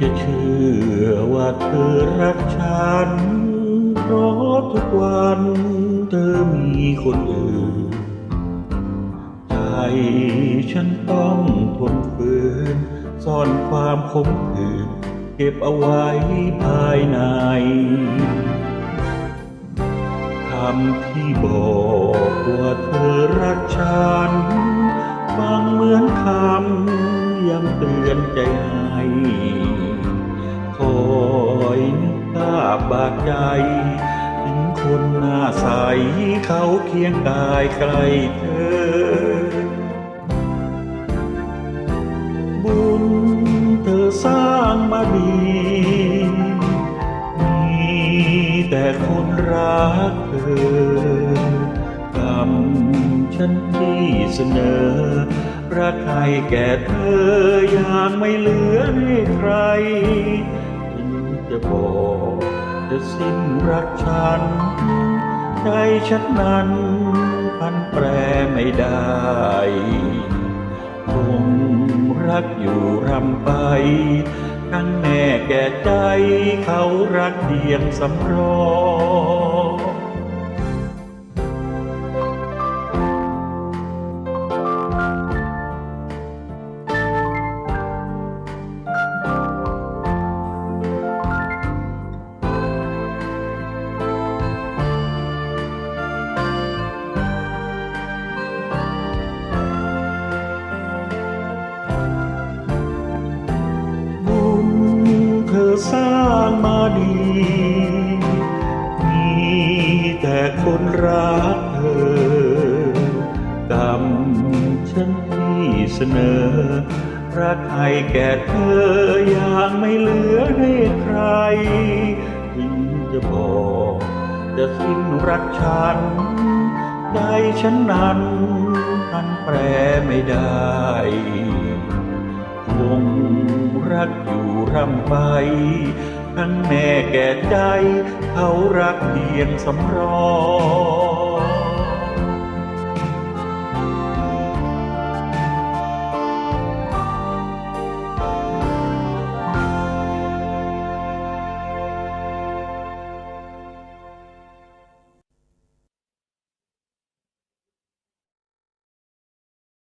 จะเธอรักฉัน เพราะทุกวันเธอมีคนอื่น ใจฉันต้องทนฝืนซ่อนความขมขื่นเก็บเอาไว้ภายในคำที่บอกว่าเธอรักฉันฟังเหมือนคำ ยังเตือนใจให้คอยนึกภาพบาดใจถึงคนหน้าใสเขาเคียงกายใกล้เธอ บุญเธอสร้างมาดีมีแต่คนรักเธอ กรรมฉันที่เสนอรักใครแก่เธออย่างไม่เหลือให้ใครถึงจะบอกจะสิ้นรักฉัน ใจฉันนั้นพันแปรไม่ได้คงรักอยู่รำไปทั้งแน่แก่ใจเขารักเพียงสำรอง สร้างมาดี มีแต่คนรักเธอกรรมฉันที่เสนอรักให้แก่เธออย่างไม่เหลือให้ใครถึงจะบอกจะสิ้นรักฉันใจฉันนั้นทันแปรไม่ได้คง รักอยู่ร่ำไปทั้งแม่แก่ใจ เขารักเพียงสำรอง